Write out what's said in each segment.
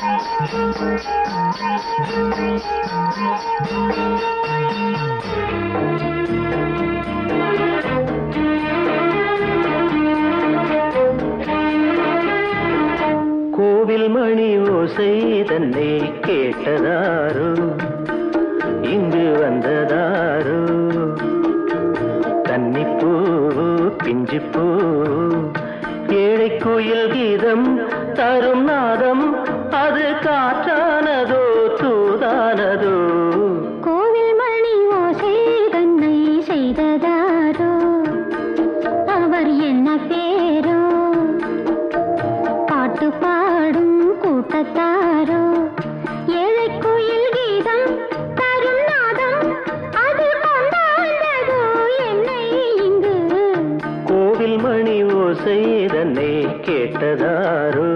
கோவில் மணி ஓசை தன்னை கேட்டதாரோ? இங்கு வந்ததாரோ? கன்னிப்பூ பிஞ்சிப்பூ? ஏழை கோயில் கீதம் தரும் நாதம் அது காற்றானதோ தூதானதோ? கோவில் மணி ஓசை தன்னை செய்ததாரோ? அவர் என்ன பேரோ? பாட்டு பாடும் கூட்டத்தாரோ? ஏழை குயில் கீதம் தரும் நாதம் அது கொண்டாண்டதோ என்னை இங்கு கோவில் மணி ஓசை தன்னை கேட்டதாரோ?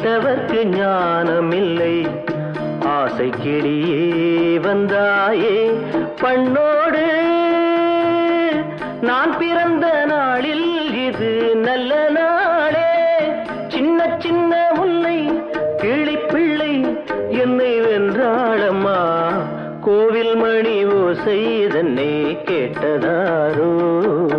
கேட்டவர்க்கு ஞானமில்லை. ஆசை கிளியே வந்தாயே பண்ணோடு. நான் பிறந்த நாளில் இது நல்ல நாளே. சின்ன சின்ன முல்லை கிளிப்பிள்ளை என்னை வென்றாளம்மா. கோவில் மணி ஓசை தன்னை கேட்டதாரோ.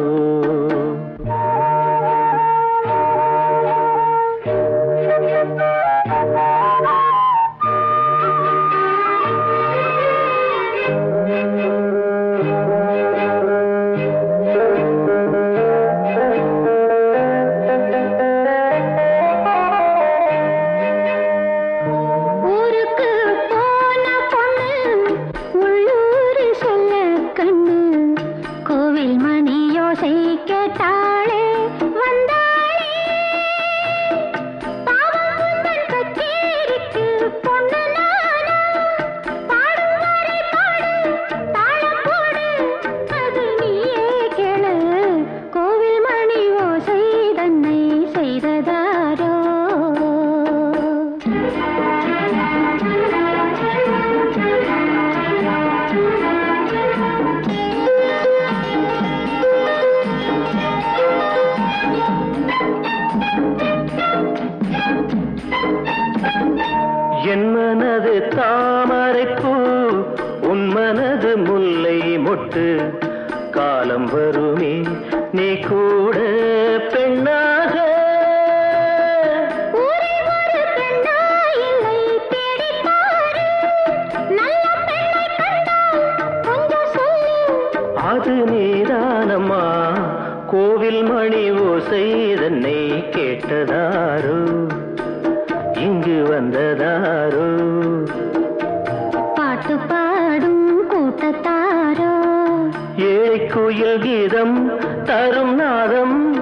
என் மனது தாமரைப்பூ உன் மனது முல்லை மொட்டு. காலம் வருமே நீ கூட அது நீதானம்மா. கோவில் மணி ஓசை தன்னை கேட்டதாரோ? இங்கு வந்ததாரோ? பாட்டு பாடும் கூட்டத்தாரோ? ஏழை கோயில் கீதம் தரும் நாதம்